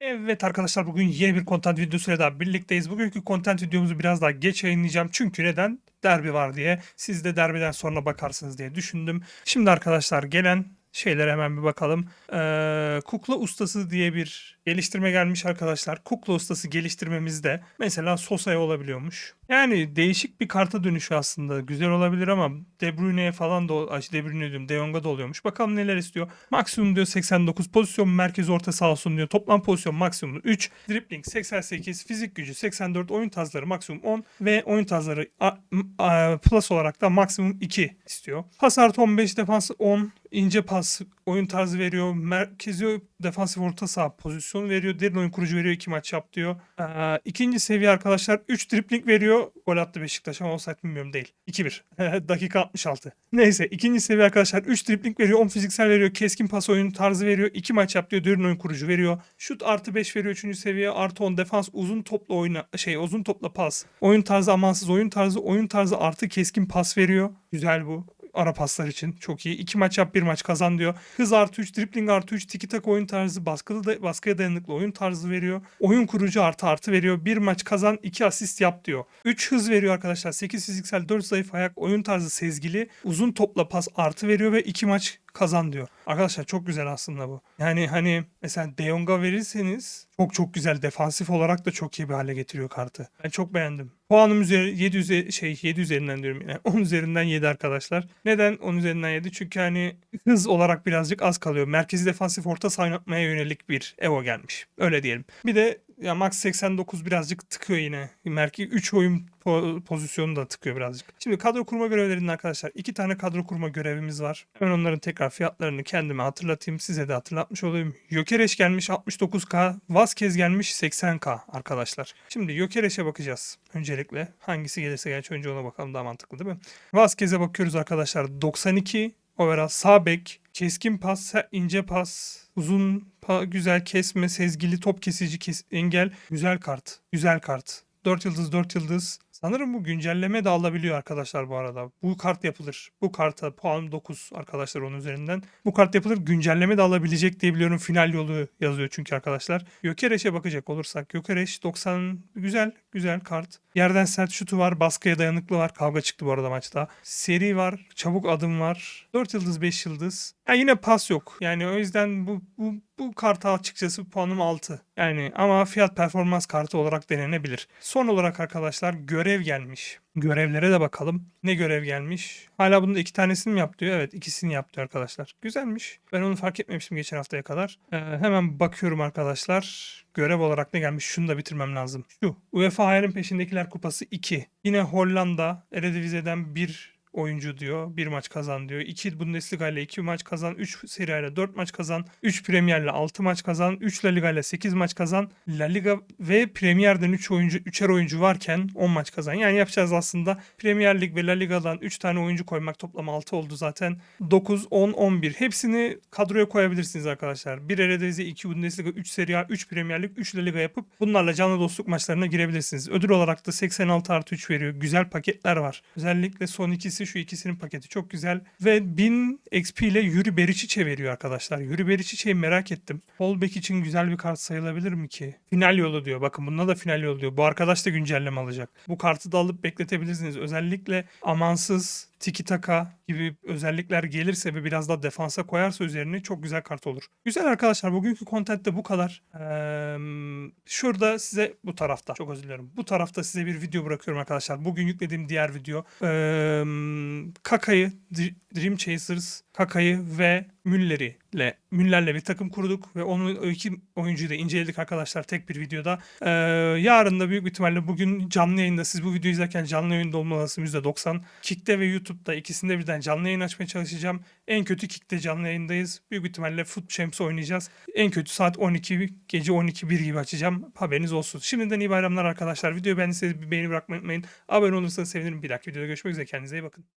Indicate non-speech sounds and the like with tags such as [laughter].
Evet arkadaşlar bugün yeni bir content videosuyla daha birlikteyiz. Bugünkü content videomuzu biraz daha geç yayınlayacağım. Çünkü neden? Derbi var diye. Siz de derbiden sonra bakarsınız diye düşündüm. Şimdi arkadaşlar gelen şeylere hemen bir bakalım. Ee, kukla ustası diye bir geliştirme gelmiş arkadaşlar. Kukla ustası geliştirmemizde mesela Sosa'ya olabiliyormuş. Yani değişik bir karta dönüşü aslında. Güzel olabilir ama De Bruyne'ye falan da ay, De Bruyne diyorum. De Jong'a da oluyormuş. Bakalım neler istiyor. Maksimum diyor 89. Pozisyon merkez orta sağ olsun diyor. Toplam pozisyon maksimum 3. Dribbling 88. Fizik gücü 84. Oyun tarzları maksimum 10. Ve oyun tarzları a, a, plus olarak da maksimum 2 istiyor. Pas artı 15. Defans 10. ince pas oyun tarzı veriyor. Merkezi defansif orta saha pozisyonu veriyor. Derin oyun kurucu veriyor. 2 maç yap diyor. Ee, ikinci seviye arkadaşlar 3 dripling veriyor. Gol attı Beşiktaş ama offside bilmiyorum değil. 2-1. [laughs] Dakika 66. Neyse ikinci seviye arkadaşlar 3 dripling veriyor. 10 fiziksel veriyor. Keskin pas oyun tarzı veriyor. 2 maç yap diyor. Derin oyun kurucu veriyor. Şut artı 5 veriyor 3. seviye. Artı 10 defans uzun topla oyuna şey uzun topla pas. Oyun tarzı amansız oyun tarzı. Oyun tarzı artı keskin pas veriyor. Güzel bu ara paslar için çok iyi. İki maç yap bir maç kazan diyor. Hız artı 3, dribbling artı 3, tiki tak oyun tarzı, baskılı da, baskıya dayanıklı oyun tarzı veriyor. Oyun kurucu artı artı veriyor. Bir maç kazan, iki asist yap diyor. 3 hız veriyor arkadaşlar. 8 fiziksel, 4 zayıf ayak, oyun tarzı sezgili, uzun topla pas artı veriyor ve iki maç kazan diyor. Arkadaşlar çok güzel aslında bu. Yani hani mesela De Jong'a verirseniz çok çok güzel defansif olarak da çok iyi bir hale getiriyor kartı. Ben çok beğendim. Puanım üzeri 7 üzeri, şey 7 üzerinden diyorum yine. [laughs] 10 üzerinden 7 arkadaşlar. Neden 10 üzerinden 7? Çünkü hani hız olarak birazcık az kalıyor. Merkezi defansif orta saha yönelik bir Evo gelmiş. Öyle diyelim. Bir de ya max 89 birazcık tıkıyor yine. Merkezi 3 oyun po- pozisyonu da tıkıyor birazcık. Şimdi kadro kurma görevlerinde arkadaşlar iki tane kadro kurma görevimiz var. Hemen onların tekrar fiyatlarını kendime hatırlatayım. Size de hatırlatmış olayım. Yokereş gelmiş 69k. Vazquez gelmiş 80k arkadaşlar. Şimdi Yokereş'e bakacağız. Öncelikle hangisi gelirse gerçi önce ona bakalım daha mantıklı değil mi? Vazquez'e bakıyoruz arkadaşlar. 92 overall sağ bek, keskin pas, ince pas, uzun pa- güzel kesme, sezgili top kesici kes- engel, güzel kart. Güzel kart. 4 yıldız 4 yıldız. Sanırım bu güncelleme de alabiliyor arkadaşlar bu arada. Bu kart yapılır. Bu karta puan 9 arkadaşlar onun üzerinden. Bu kart yapılır. Güncelleme de alabilecek diye biliyorum. Final yolu yazıyor çünkü arkadaşlar. Gökereş'e bakacak olursak. Gökereş 90 güzel güzel kart. Yerden sert şutu var. Baskıya dayanıklı var. Kavga çıktı bu arada maçta. Seri var. Çabuk adım var. 4 yıldız 5 yıldız. Ya yine pas yok. Yani o yüzden bu, bu, bu karta açıkçası puanım 6. Yani ama fiyat performans kartı olarak denenebilir. Son olarak arkadaşlar görev gelmiş. Görevlere de bakalım. Ne görev gelmiş? Hala bunun da iki tanesini mi yaptı? Evet ikisini yaptı arkadaşlar. Güzelmiş. Ben onu fark etmemiştim geçen haftaya kadar. Ee, hemen bakıyorum arkadaşlar. Görev olarak ne gelmiş? Şunu da bitirmem lazım. Şu. UEFA Hayal'in peşindekiler kupası 2. Yine Hollanda Eredivisie'den bir oyuncu diyor. Bir maç kazan diyor. 2 Bundesliga ile 2 maç kazan. 3 Serie A ile 4 maç kazan. 3 Premier ile 6 maç kazan. 3 La Liga ile 8 maç kazan. La Liga ve Premier'den 3 oyuncu 3'er oyuncu varken 10 maç kazan. Yani yapacağız aslında Premier Lig ve La Liga'dan 3 tane oyuncu koymak toplam 6 oldu zaten. 9, 10, 11. Hepsini kadroya koyabilirsiniz arkadaşlar. 1 Eredivisie, 2 Bundesliga, 3 Serie A, 3 Premier Lig, 3 La Liga yapıp bunlarla canlı dostluk maçlarına girebilirsiniz. Ödül olarak da 86 artı 3 veriyor. Güzel paketler var. Özellikle son ikisi şu ikisinin paketi çok güzel. Ve 1000 XP ile Yuri Beriçiç'e veriyor arkadaşlar. Yuri Beriçiç'e merak ettim. Fallback için güzel bir kart sayılabilir mi ki? Final yolu diyor. Bakın bunda da final yolu diyor. Bu arkadaş da güncelleme alacak. Bu kartı da alıp bekletebilirsiniz. Özellikle amansız tiki taka gibi özellikler gelirse ve biraz daha defansa koyarsa üzerine çok güzel kart olur. Güzel arkadaşlar bugünkü content de bu kadar. Ee, şurada size bu tarafta çok özür dilerim. Bu tarafta size bir video bırakıyorum arkadaşlar. Bugün yüklediğim diğer video. Ee, Kaka'yı Dr- Dream Chasers Kaka'yı ve Müller'i ile Müller'le bir takım kurduk ve onu iki oyuncuyu da inceledik arkadaşlar tek bir videoda. Ee, yarın da büyük ihtimalle bugün canlı yayında siz bu videoyu izlerken canlı yayında olma olasılığım %90. Kick'te ve YouTube'da ikisinde birden canlı yayın açmaya çalışacağım. En kötü Kick'te canlı yayındayız. Büyük ihtimalle Foot Champs oynayacağız. En kötü saat 12 gece 12 1 gibi açacağım. Haberiniz olsun. Şimdiden iyi bayramlar arkadaşlar. Videoyu beğendiyseniz bir beğeni bırakmayı unutmayın. Abone olursanız sevinirim. Bir dahaki videoda görüşmek üzere. Kendinize iyi bakın.